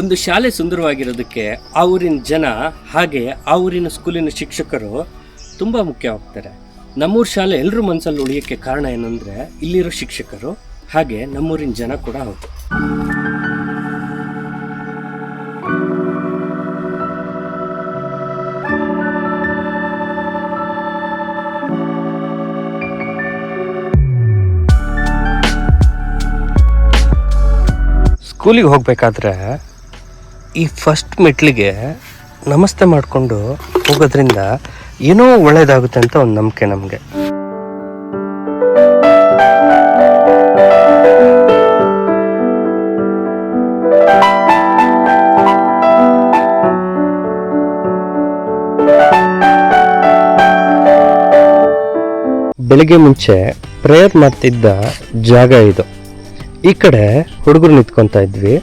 ಒಂದು ಶಾಲೆ ಸುಂದರವಾಗಿರೋದಕ್ಕೆ ಆ ಊರಿನ ಜನ ಹಾಗೆ ಆ ಊರಿನ ಸ್ಕೂಲಿನ ಶಿಕ್ಷಕರು ತುಂಬ ಮುಖ್ಯವಾಗ್ತಾರೆ. ನಮ್ಮೂರ ಶಾಲೆ ಎಲ್ಲರೂ ಮನಸ್ಸಲ್ಲಿ ಉಳಿಯೋಕ್ಕೆ ಕಾರಣ ಏನಂದರೆ ಇಲ್ಲಿರೋ ಶಿಕ್ಷಕರು ಹಾಗೆ ನಮ್ಮೂರಿನ ಜನ ಕೂಡ ಹೌದು. ಸ್ಕೂಲಿಗೆ ಹೋಗಬೇಕಾದ್ರೆ ಈ ಫಸ್ಟ್ ಮೆಟ್ಲಿಗೆ ನಮಸ್ತೆ ಮಾಡಿಕೊಂಡು ಹೋಗೋದ್ರಿಂದ ಏನೋ ಒಳ್ಳೇದಾಗುತ್ತೆ ಅಂತ ಒಂದು ನಂಬಿಕೆ ನಮಗೆ. ಬೆಳಿಗ್ಗೆ ಮುಂಚೆ ಪ್ರೇಯರ್ ಮಾಡ್ತಿದ್ದ ಜಾಗ ಇದು. ಈ ಕಡೆ ಹುಡುಗರು ನಿಂತ್ಕೊತಾ ಇದ್ವಿ.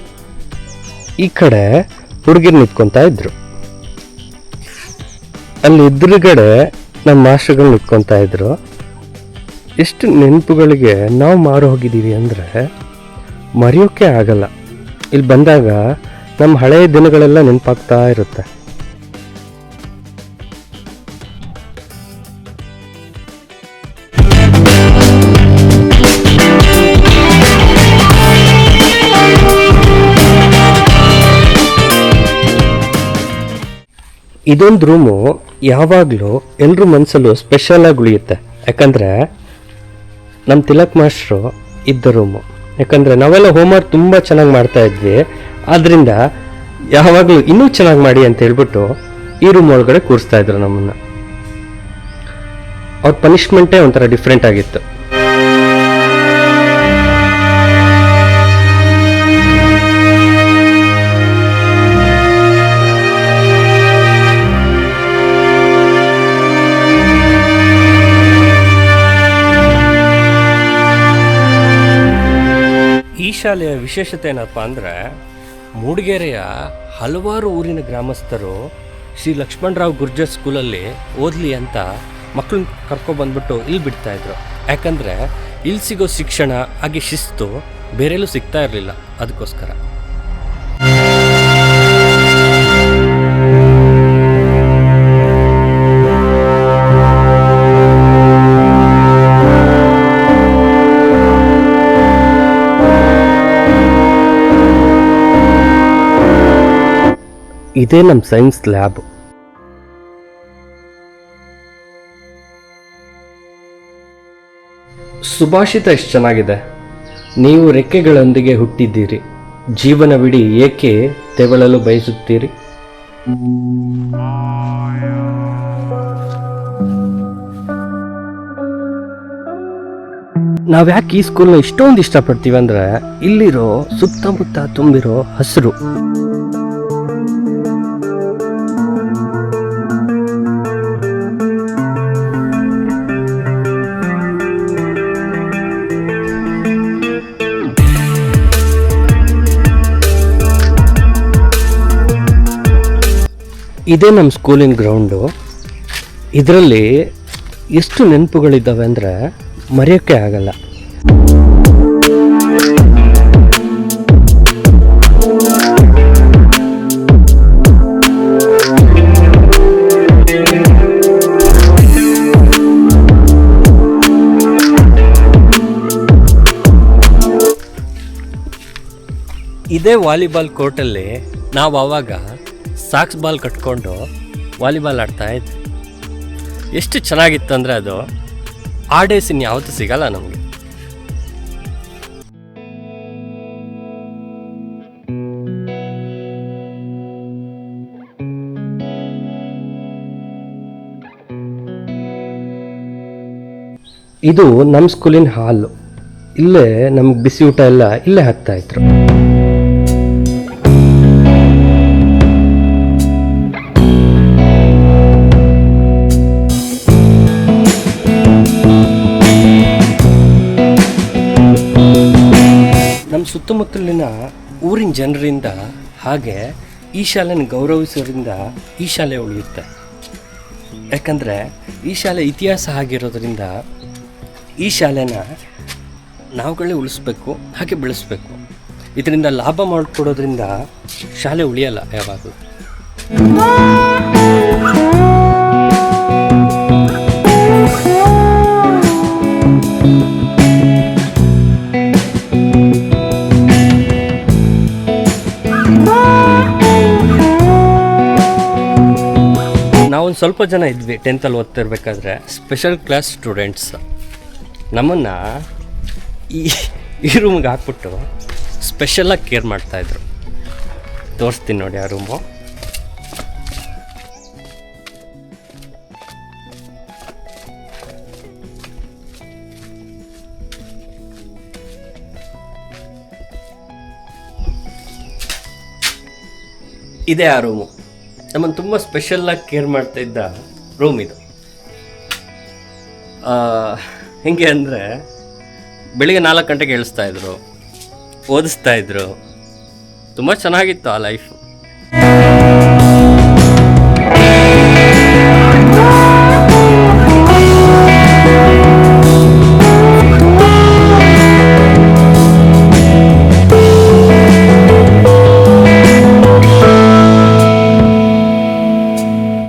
ಈ ಕಡೆ ಹುಡುಗಿರು ನಿಂತ್ಕೊತಾ ಇದ್ರು. ಅಲ್ಲಿ ಎದುರುಗಡೆ ನಮ್ಮ ಮಾಸ್ಟರ್ಗಳು ನಿಂತ್ಕೊತಾ ಇದ್ರು. ಎಷ್ಟು ನೆನಪುಗಳಿಗೆ ನಾವು ಮಾರು ಹೋಗಿದ್ದೀವಿ ಅಂದರೆ ಮರೆಯೋಕ್ಕೆ ಆಗಲ್ಲ. ಇಲ್ಲಿ ಬಂದಾಗ ನಮ್ಮ ಹಳೆಯ ದಿನಗಳೆಲ್ಲ ನೆನಪಾಗ್ತಾ ಇರುತ್ತೆ. ಇದೊಂದು ರೂಮು ಯಾವಾಗಲೂ ಎಲ್ಲರ ಮನಸ್ಸಲ್ಲೂ ಸ್ಪೆಷಲ್ ಆಗಿ ಉಳಿಯುತ್ತೆ. ಯಾಕಂದರೆ ನಮ್ಮ ತಿಲಕ್ ಮಾಸ್ಟ್ರು ಇದ್ದ ರೂಮು ಯಾಕಂದರೆ ನಾವೆಲ್ಲ ಹೋಮ್ವರ್ಕ್ ತುಂಬ ಚೆನ್ನಾಗಿ ಮಾಡ್ತಾ ಇದ್ವಿ. ಆದ್ದರಿಂದ ಯಾವಾಗಲೂ ಇನ್ನೂ ಚೆನ್ನಾಗಿ ಮಾಡಿ ಅಂತ ಹೇಳ್ಬಿಟ್ಟು ಈ ರೂಮ್ ಒಳಗಡೆ ಕೂರಿಸ್ತಾ ಇದ್ರು ನಮ್ಮನ್ನು. ಅವ್ರ ಪನಿಷ್ಮೆಂಟೇ ಒಂಥರ ಡಿಫ್ರೆಂಟ್ ಆಗಿತ್ತು. ಈ ಶಾಲೆಯ ವಿಶೇಷತೆ ಏನಪ್ಪ ಅಂದರೆ ಮೂಡಿಗೆರೆಯ ಹಲವಾರು ಊರಿನ ಗ್ರಾಮಸ್ಥರು ಶ್ರೀ ಲಕ್ಷ್ಮಣರಾವ್ ಗುರ್ಜರ್ ಸ್ಕೂಲಲ್ಲಿ ಓದಲಿ ಅಂತ ಮಕ್ಕಳನ್ನ ಕರ್ಕೊಬಂದ್ಬಿಟ್ಟು ಇಲ್ಲಿ ಬಿಡ್ತಾಯಿದ್ರು ಯಾಕಂದರೆ ಇಲ್ಲಿ ಸಿಗೋ ಶಿಕ್ಷಣ ಹಾಗೆ ಶಿಸ್ತು ಬೇರೆಲ್ಲೂ ಸಿಗ್ತಾ ಇರಲಿಲ್ಲ. ಅದಕ್ಕೋಸ್ಕರ. ಇದೇ ನಮ್ಮ ಸೈನ್ಸ್ ಲ್ಯಾಬ್. ಸುಭಾಷಿತ ಎಷ್ಟು ಚೆನ್ನಾಗಿದೆ. ನೀವು ರೆಕ್ಕೆಗಳೊಂದಿಗೆ ಹುಟ್ಟಿದ್ದೀರಿ. ಜೀವನವಿಡೀ ಏಕೆ ತೆವಳಲು ಬಯಸುತ್ತೀರಿ? ನಾವು ಯಾಕೆ ಈ ಸ್ಕೂಲ್ನ ಇಷ್ಟೊಂದು ಇಷ್ಟಪಡ್ತೀವಿ ಅಂದ್ರೆ ಇಲ್ಲಿರೋ ಸುತ್ತಮುತ್ತ ತುಂಬಿರೋ ಹಸಿರು. ಇದೇ ನಮ್ಮ ಸ್ಕೂಲಿನ ಗ್ರೌಂಡು. ಇದರಲ್ಲಿ ಎಷ್ಟು ನೆನಪುಗಳಿದ್ದಾವೆ ಅಂದರೆ ಮರೆಯೋಕ್ಕೆ ಆಗಲ್ಲ. ಇದೇ ವಾಲಿಬಾಲ್ ಕೋರ್ಟಲ್ಲಿ ನಾವು ಆವಾಗ ಸಾಕ್ಸ್ ಬಾಲ್ ಕಟ್ಕೊಂಡು ವಾಲಿಬಾಲ್ ಆಡ್ತಾ ಇದ್ದೆ. ಎಷ್ಟು ಚೆನ್ನಾಗಿತ್ತು ಅಂದರೆ ಅದು ಆ ಡೇಸ್ ಇನ್ಯಾವತ್ತೂ ಸಿಗಲ್ಲ ನಮಗೆ. ಇದು ನಮ್ಮ ಸ್ಕೂಲಿನ ಹಾಲು ಇಲ್ಲೇ ನಮ್ಗೆ ಬಿಸಿ ಊಟ ಎಲ್ಲ ಇಲ್ಲೇ ಹಾಕ್ತಾ ಸುತ್ತಮುತ್ತಲಿನ ಊರಿನ ಜನರಿಂದ ಹಾಗೆ ಈ ಶಾಲೆನ ಗೌರವಿಸೋದ್ರಿಂದ ಈ ಶಾಲೆ ಉಳಿಯುತ್ತೆ. ಯಾಕಂದರೆ ಈ ಶಾಲೆ ಇತಿಹಾಸ ಆಗಿರೋದ್ರಿಂದ ಈ ಶಾಲೆನ ನಾವುಗಳೇ ಉಳಿಸ್ಬೇಕು, ಹಾಗೆ ಬೆಳೆಸ್ಬೇಕು. ಇದರಿಂದ ಲಾಭ ಮಾಡಿಕೊಡೋದ್ರಿಂದ ಶಾಲೆ ಉಳಿಯಲ್ಲ ಯಾವಾಗಲೂ. ನಾವೊಂದು ಸ್ವಲ್ಪ ಜನ ಇದ್ವಿ ಟೆಂತಲ್ಲಿ ಓದ್ತಿರ್ಬೇಕಾದ್ರೆ ಸ್ಪೆಷಲ್ ಕ್ಲಾಸ್ ಸ್ಟೂಡೆಂಟ್ಸ್ ನಮ್ಮನ್ನು ಈ ಈ ರೂಮ್ಗೆ ಹಾಕ್ಬಿಟ್ಟು ಸ್ಪೆಷಲಾಗಿ ಕೇರ್ ಮಾಡ್ತಾಯಿದ್ರು ತೋರಿಸ್ತೀನಿ ನೋಡಿ ಆ ರೂಮು ಇದೆ ಆ ರೂಮು ನಮ್ಮನ್ನು ತುಂಬ ಸ್ಪೆಷಲ್ಲಾಗಿ ಕೇರ್ ಮಾಡ್ತಾ ಇದ್ದ ರೂಮ್ ಇದು. ಹೆಂಗೆ ಅಂದರೆ ಬೆಳಿಗ್ಗೆ ನಾಲ್ಕು ಗಂಟೆಗೆ ಇಳಿಸ್ತಾ ಇದ್ರು, ಓದಿಸ್ತಾ ಇದ್ರು. ತುಂಬ ಚೆನ್ನಾಗಿತ್ತು ಆ ಲೈಫ್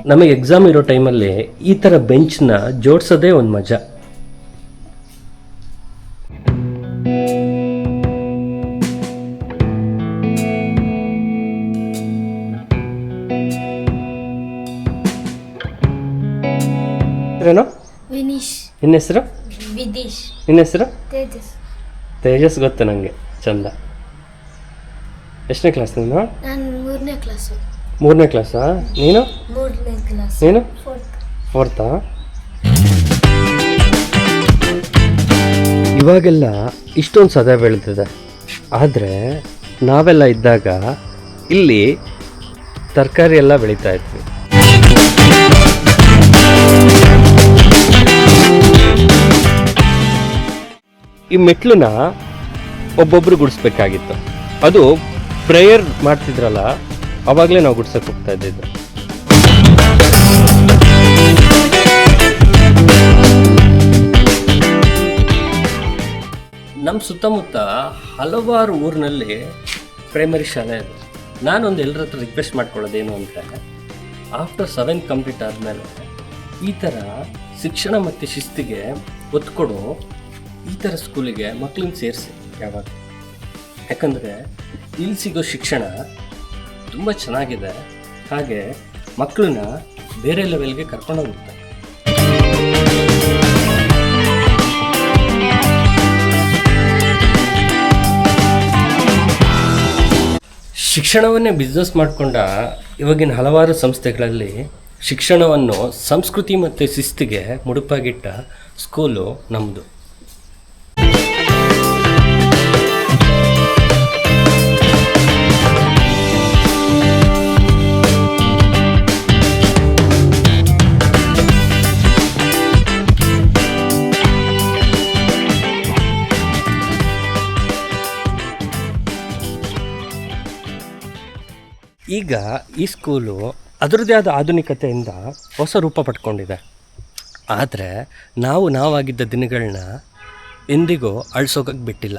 ನಮಗೆ ಎಕ್ಸಾಮ್ ಇರೋ ಟೈಮಲ್ಲಿ ಈ ಥರ ಬೆಂಚ್ನ ಜೋಡಿಸೋದೇ ಒಂದು ಮಜಾ. ಏನೋ ನಿನ್ನ ಹೆಸರು? ವಿದೀಶ್. ನಿನ್ನ ಹೆಸರು? ತೇಜಸ್. ತೇಜಸ್ ಗೊತ್ತು ನನಗೆ ಚಂದ. ಎಷ್ಟನೇ ಕ್ಲಾಸ್ ನೀನು? ನಾನು ಮೂರನೇ ಕ್ಲಾಸು ಮೂರನೇ ಕ್ಲಾಸಾ ನೀನು? ಮೂರನೇ ಕ್ಲಾಸ್ ನೀನು? ಫೋರ್ತ್ ಫೋರ್ತಾ ಇವಾಗೆಲ್ಲ ಇಷ್ಟೊಂದು ಸದಾ ಬೆಳೆದಿದೆ ಆದರೆ ನಾವೆಲ್ಲ ಇದ್ದಾಗ ಇಲ್ಲಿ ತರಕಾರಿ ಎಲ್ಲ ಬೆಳೀತಾ ಇದ್ವಿ. ಈ ಮೆಟ್ಲನ್ನ ಒಬ್ಬೊಬ್ರು ಗುಡಿಸ್ಬೇಕಾಗಿತ್ತು. ಅದು ಪ್ರೇಯರ್ ಮಾಡ್ತಿದ್ರಲ್ಲ ಅವಾಗಲೇ ನಾವು ಗುಡ್ಸಕ್ಕೆ ಹೋಗ್ತಾ ಇದ್ದಿದ್ದು. ನಮ್ಮ ಸುತ್ತಮುತ್ತ ಹಲವಾರು ಊರಿನಲ್ಲಿ ಪ್ರೈಮರಿ ಶಾಲೆ ಇದೆ. ನಾನೊಂದು ಎಲ್ಲರ ಹತ್ರ ರಿಕ್ವೆಸ್ಟ್ ಮಾಡ್ಕೊಳ್ಳೋದೇನು ಅಂತ ಆಫ್ಟರ್ ಸೆವೆಂತ್ ಕಂಪ್ಲೀಟ್ ಆದಮೇಲೆ ಈ ಥರ ಶಿಕ್ಷಣ ಮತ್ತು ಶಿಸ್ತಿಗೆ ಒತ್ತು ಕೊಡು ಈ ಥರ ಸ್ಕೂಲಿಗೆ ಮಕ್ಕಳನ್ನ ಸೇರಿಸಿ ಯಾವಾಗ ಯಾಕಂದರೆ ಇಲ್ಲಿ ಸಿಗೋ ಶಿಕ್ಷಣ ತುಂಬ ಚೆನ್ನಾಗಿದೆ. ಹಾಗೆ ಮಕ್ಕಳನ್ನ ಬೇರೆ ಲೆವೆಲ್ಗೆ ಕರ್ಕೊಂಡೋಗುತ್ತೆ ಶಿಕ್ಷಣವನ್ನೇ ಬಿಸ್ನೆಸ್ ಮಾಡಿಕೊಂಡ ಇವಾಗಿನ ಹಲವಾರು ಸಂಸ್ಥೆಗಳಲ್ಲಿ ಶಿಕ್ಷಣವನ್ನು ಸಂಸ್ಕೃತಿ ಮತ್ತು ಶಿಸ್ತಿಗೆ ಮುಡುಪಾಗಿಟ್ಟ ಸ್ಕೂಲು ನಮ್ಮದು ಈಗ ಈ ಸ್ಕೂಲು ಅದರದ್ದೇ ಆದ ಆಧುನಿಕತೆಯಿಂದ ಹೊಸ ರೂಪ ಪಡ್ಕೊಂಡಿದೆ. ಆದರೆ ನಾವು ನಾವಾಗಿದ್ದ ದಿನಗಳನ್ನ ಎಂದಿಗೂ ಅಳಿಸೋಗಕ್ಕೆ ಬಿಟ್ಟಿಲ್ಲ.